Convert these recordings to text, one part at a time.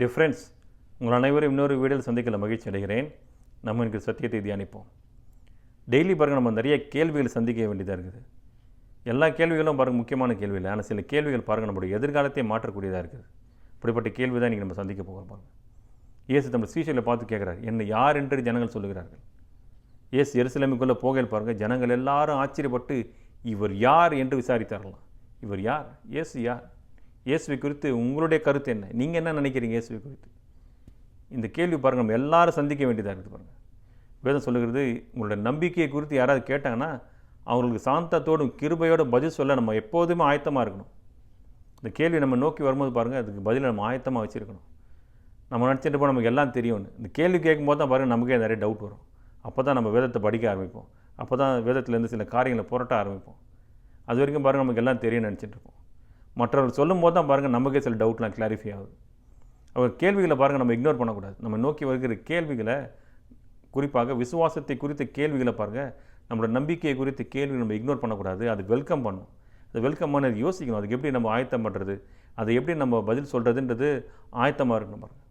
Difference உங்கள் அனைவரும் இன்னொரு வீடியோவில் சந்திக்கல மகிழ்ச்சி அடைகிறேன். நம்ம இன்றைக்கு சத்தியத்தை தியானிப்போம். டெய்லி பாருங்கள் நம்ம நிறைய கேள்விகள் சந்திக்க வேண்டியதாக இருக்குது. எல்லா கேள்விகளும் பாருங்கள் முக்கியமான கேள்வி இல்லை ஆனால் சில கேள்விகள் பாருங்கள் நம்முடைய எதிர்காலத்தை மாற்றக்கூடியதாக இருக்குது. இப்படிப்பட்ட கேள்வி தான் இன்றைக்கி நம்ம சந்திக்க போகிறோம் பாருங்கள் இயேசு நம்ம சீசையில் பார்த்து கேட்குறாரு என்னை யார் என்று ஜனங்கள் சொல்லுகிறார்கள்? இயேசு எருசலேமுக்குள்ளே போகையில் பாருங்கள் ஜனங்கள் எல்லாரும் ஆச்சரியப்பட்டு இவர் யார் என்று விசாரித்தார்களாம். இவர் யார்? இயேசு யார்? இயேசுவை குறித்து உங்களுடைய கருத்து என்ன? நீங்கள் என்ன நினைக்கிறீங்க இயேசுவை குறித்து? இந்த கேள்வி பாருங்கள் நம்ம எல்லாரும் சந்திக்க வேண்டியதாக இருக்குது பாருங்கள் வேதம் சொல்லுகிறது உங்களுடைய நம்பிக்கையை குறித்து யாராவது கேட்டாங்கன்னா அவங்களுக்கு சாந்தத்தோடும் கிருபையோடும் பதில் சொல்ல நம்ம எப்போதுமே ஆயத்தமாக இருக்கணும். இந்த கேள்வி நம்ம நோக்கி வரும்போது பாருங்கள் அதுக்கு பதிலை நம்ம ஆயத்தமாக வச்சுருக்கணும். நம்ம நினச்சிட்டு போய் நமக்கு எல்லாம் தெரியும்னு. இந்த கேள்வி கேட்கும்போது தான் பாருங்கள் நமக்கே நிறைய டவுட் வரும். அப்போ தான் நம்ம வேதத்தை படிக்க ஆரம்பிப்போம். அப்போ தான் வேதத்துலேருந்து சில காரியங்களை புரட்ட ஆரம்பிப்போம். அது வரைக்கும் பாருங்கள் நமக்கு எல்லாம் தெரியும்னு நினச்சிட்டு இருப்போம். மற்றவர்கள் சொல்லும் போது தான் பாருங்கள் நமக்கே சில டவுட்லாம் கிளாரிஃபை ஆகுது. அவர் கேள்விகளை பாருங்கள் நம்ம இக்னோர் பண்ணக்கூடாது. நம்ம நோக்கி வருகிற கேள்விகளை குறிப்பாக விசுவாசத்தை குறித்த கேள்விகளை பாருங்கள் நம்மளோட நம்பிக்கையை குறித்த கேள்வி நம்ம இக்னோர் பண்ணக்கூடாது. அது வெல்கம் பண்ணும். அது வெல்கம் பண்ண யோசிக்கணும். அதுக்கு எப்படி நம்ம ஆயத்தம் பண்ணுறது அதை எப்படி நம்ம பதில் சொல்கிறதுன்றது ஆயத்தமாக இருக்கணும் பாருங்கள்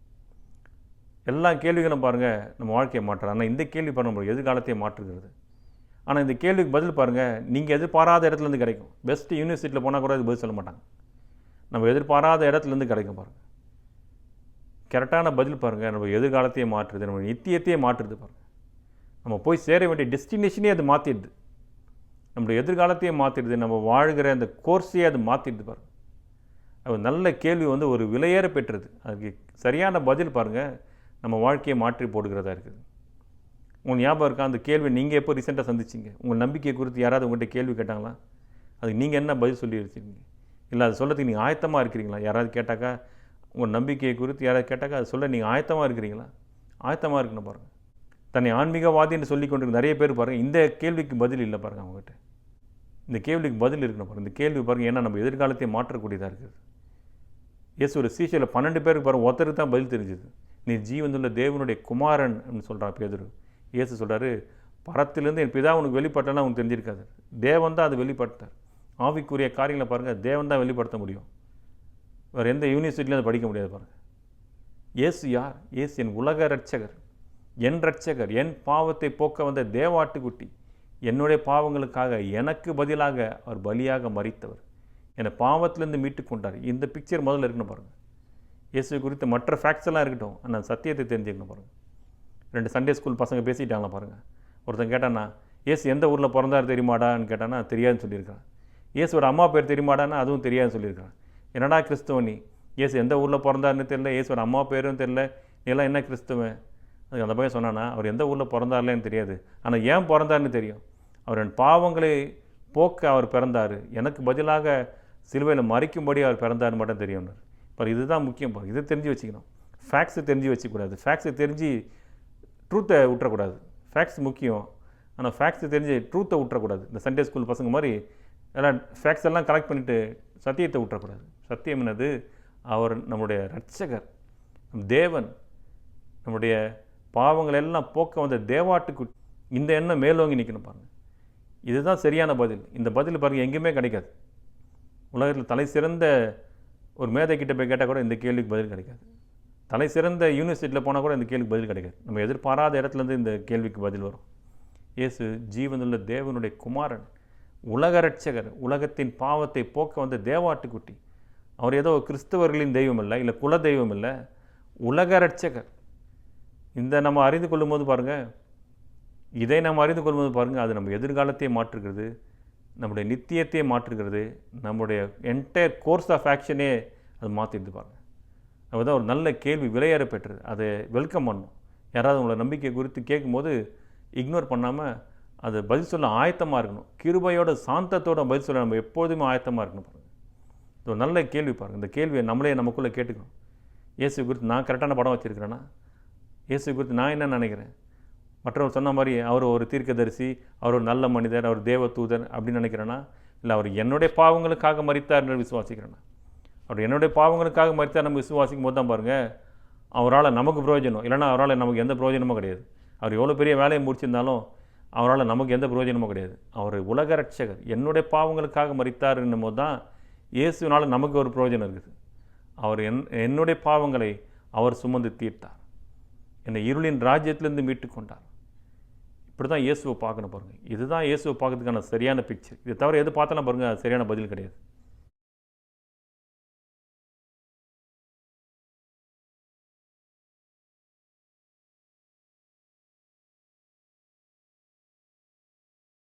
எல்லா கேள்விகளும் பாருங்கள் நம்ம வாழ்க்கையை மாற்றுறது ஆனால் இந்த கேள்வி பாருங்கள் நம்ம எதிர்காலத்தையே மாற்றுகிறது. ஆனால் இந்த கேள்விக்கு பதில் பாருங்கள் நீங்கள் எதிர்பாராத இடத்துலேருந்து கிடைக்கும். பெஸ்ட் யூனிவர்சிட்டியில் போனால் கூட அது பதில் சொல்ல மாட்டாங்க. நம்ம எதிர்பாராத இடத்துலேருந்து கிடைக்கும் பாருங்கள் கரெக்டான பதில் பாருங்கள் நம்ம எதிர்காலத்தையே மாற்றுது நம்ம நித்தியத்தையே மாற்றுது பாருங்கள் நம்ம போய் சேர வேண்டிய டெஸ்டினேஷனே அது மாற்றிடுது நம்மளுடைய எதிர்காலத்தையே மாற்றிடுது நம்ம வாழ்கிற அந்த கோர்ஸையே அது மாற்றிடுது பாருங்கள் அது நல்ல கேள்வி வந்து ஒரு விலையேற பெற்றது. அதுக்கு சரியான பதில் பாருங்கள் நம்ம வாழ்க்கையை மாற்றி போடுகிறதா இருக்குது. உங்களுக்கு ஞாபகம் இருக்கா? அந்த கேள்வி நீங்கள் எப்போ ரீசெண்டாக சந்திச்சிங்க? உங்கள் நம்பிக்கை குறித்து யாராவது உங்கள்கிட்ட கேள்வி கேட்டாங்களா? அதுக்கு நீங்கள் என்ன பதில் சொல்லி வச்சுருக்கீங்க? இல்லை அது சொல்லத்துக்கு நீங்கள் ஆயத்தமாக இருக்கிறீங்களா? யாராவது கேட்டாக்கா உங்கள் நம்பிக்கையை குறித்து யாராவது கேட்டாக்கா அது சொல்ல நீங்கள் ஆயத்தமாக இருக்கிறீங்களா? ஆயத்தமாக இருக்கணும் பாருங்கள் தன்னை ஆன்மீகவாதின்னு சொல்லி கொண்டு நிறைய பேர் பாருங்கள் இந்த கேள்விக்கு பதில் இல்லை பாருங்கள் அவங்ககிட்ட. இந்த கேள்விக்கு பதில் இருக்கணும் பாருங்கள் இந்த கேள்வி பாருங்கள் ஏன்னா நம்ம எதிர்காலத்தை மாற்றக்கூடியதாக இருக்குது. இயேசு ஒரு சீசையில் பன்னெண்டு பேருக்கு பாருங்கள் ஒருத்தருக்கு தான் பதில் தெரிஞ்சுது. நீ ஜீவனுள்ள தேவனுடைய குமாரன் சொல்கிறான் பேதுரு. இயேசு சொல்கிறாரு பரத்திலேருந்து என் பிதா உனக்கு வெளிப்பட்டனா உனக்கு தெரிஞ்சிருக்காது. தேவன் தான் அது வெளிப்பட்டார் ஆவிக்குரிய காரியங்களை பாருங்கள் தேவன் தான் வெளிப்படுத்த முடியும். வேறு எந்த யூனிவர்சிட்டிலையும் அதை படிக்க முடியாது பாருங்கள் இயேசு யார்? இயேசு என் உலக ரட்சகர் என் ரட்சகர் என் பாவத்தை போக்க வந்த தேவாட்டுக்குட்டி. என்னுடைய பாவங்களுக்காக எனக்கு பதிலாக அவர் பலியாக மறித்தவர் என்னை பாவத்திலேருந்து மீட்டு கொண்டார். இந்த பிக்சர் முதல்ல இருக்கணும் பாருங்கள் இயேசு குறித்து மற்ற ஃபேக்ட்ஸ் எல்லாம் இருக்கட்டும். ஆனால் சத்தியத்தை தெரிஞ்சுக்கணும் பாருங்கள் ரெண்டு சண்டே ஸ்கூல் பசங்க பேசிட்டாங்களா பாருங்கள் ஒருத்தன் கேட்டானா இயேசு எந்த ஊரில் பிறந்தார் தெரியுமாடான்னு கேட்டானா தெரியாதுன்னு சொல்லியிருக்கான் இயேசுவோட அம்மா பேர் தெரியுமாடான்னு அதுவும் தெரியாதுன்னு சொல்லியிருக்கிறான் என்னடா கிறிஸ்துவனி இயேசு எந்த ஊரில் பிறந்தாருன்னு தெரியல இயேசுவோட அம்மா பேரும் தெரியல எல்லாம் என்ன கிறிஸ்துவன் அதுக்கு அந்த பையன் சொன்னானா அவர் எந்த ஊரில் பிறந்தார்லேன்னு தெரியாது. ஆனால் ஏன் பிறந்தார்னு தெரியும். அவர் என் பாவங்களை போக்க அவர் பிறந்தார். எனக்கு பதிலாக சிலுவையில் மறிக்கும்படி அவர் பிறந்தார் மட்டும் தெரியும் இப்போ இதுதான் முக்கியம் பாரு இதை தெரிஞ்சு வச்சுக்கணும். ஃபேக்ஸை தெரிஞ்சு வச்சுக்கூடாது ஃபேக்ஸை தெரிஞ்சு ட்ரூத்தை விட்டுறக்கூடாது ஃபேக்ஸ் முக்கியம். ஆனால் ஃபேக்ஸை தெரிஞ்சு ட்ரூத்தை விட்டுறக்கூடாது இந்த சண்டே ஸ்கூல் பசங்க மாதிரி எல்லாம் ஃபேக்ஸ் எல்லாம் கலெக்ட் பண்ணிவிட்டு சத்தியத்தை விட்டுறக்கூடாது சத்தியம் என்னது? அவர் நம்முடைய ரட்சகர் தேவன் நம்முடைய பாவங்கள் எல்லாம் போக்க வந்த தேவாட்டுக்கு இந்த எண்ணம் மேலோங்கி நிற்கணும் பாருங்கள் இதுதான் சரியான பதில். இந்த பதில் பாருங்கள் எங்கேயுமே கிடைக்காது. உலகத்தில் தலை சிறந்த ஒரு மேதை போய் கேட்டால் கூட இந்த கேள்விக்கு பதில் கிடைக்காது. தலை சிறந்த யூனிவர்சிட்டியில் போனால் கூட இந்த கேள்விக்கு பதில் கிடைக்காது. நம்ம எதிர்பாராத இடத்துலேருந்து இந்த கேள்விக்கு பதில் வரும். இயேசு ஜீவனுள்ள தேவனுடைய குமாரன். உலக ரட்சகர் உலகத்தின் பாவத்தை போக்க வந்த தேவாட்டுக்குட்டி. அவர் ஏதோ கிறிஸ்தவர்களின் தெய்வம் இல்லை இல்லை குல தெய்வம் இல்லை உலக ரட்சகர் இந்த நம்ம அறிந்து கொள்ளும்போது பாருங்கள் இதை நம்ம அறிந்து கொள்ளும்போது பாருங்கள் அது நம்ம எதிர்காலத்தையே மாற்றுகிறது நம்முடைய நித்தியத்தையே மாற்றுகிறது நம்முடைய என்டையர் கோர்ஸ் ஆஃப் ஆக்ஷனே அது மாற்றிடுது பாருங்கள் அதுதான் ஒரு நல்ல கேள்வி விலையேற பெற்றது. அதை வெல்கம் பண்ணணும். யாராவது உங்களை நம்பிக்கை குறித்து கேட்கும்போது இக்னோர் பண்ணாமல் அது பதில் சொல்ல ஆயத்தமாக இருக்கணும். கிருபையோட சாந்தத்தோட பதில் சொல்ல நம்ம எப்போதுமே ஆயத்தமாக இருக்கணும் பாருங்கள் இது ஒரு நல்ல கேள்வி பாருங்கள் இந்த கேள்வியை நம்மளே நமக்குள்ளே கேட்டுக்கணும். இயேசு குறித்து நான் கரெக்டான படம் வச்சுருக்கிறேன்னா இயேசு குறித்து நான் என்ன நினைக்கிறேன்? மற்றவர் சொன்ன மாதிரி அவர் ஒரு தீர்க்கதரிசி அவர் ஒரு நல்ல மனிதர் அவர் தேவ தூதர் அப்படின்னு நினைக்கிறேன்னா இல்லை அவர் என்னுடைய பாவங்களுக்காக மறித்தார் என்று விசுவாசிக்கிறேன்னா அவர் என்னுடைய பாவங்களுக்காக மறித்தார் நம்ம விசுவாசிக்கும் போது தான் பாருங்கள் அவரால் நமக்கு பிரயோஜனம். இல்லைன்னா அவரால் நமக்கு எந்த பிரயோஜனமும் கிடையாது. அவர் எவ்வளோ பெரிய வேலையை முடிச்சிருந்தாலும் அவரால் நமக்கு எந்த பிரயோஜனமும் கிடையாது. அவர் உலக ரட்சகர் என்னுடைய பாவங்களுக்காக மறித்தார் என்னும் போது தான் இயேசுனால் நமக்கு ஒரு பிரயோஜனம் இருக்குது. அவர் என் என்னுடைய பாவங்களை அவர் சுமந்து தீர்த்தார். என்னை இருளின் ராஜ்யத்திலிருந்து மீட்டு கொண்டார். இப்படி தான் இயேசுவை பார்க்கணும் பாருங்கள் இதுதான் இயேசுவை பார்க்கறதுக்கான சரியான பிக்சர் இதை தவிர எது பார்த்தாலும் பாருங்கள் சரியான பதில் கிடையாது.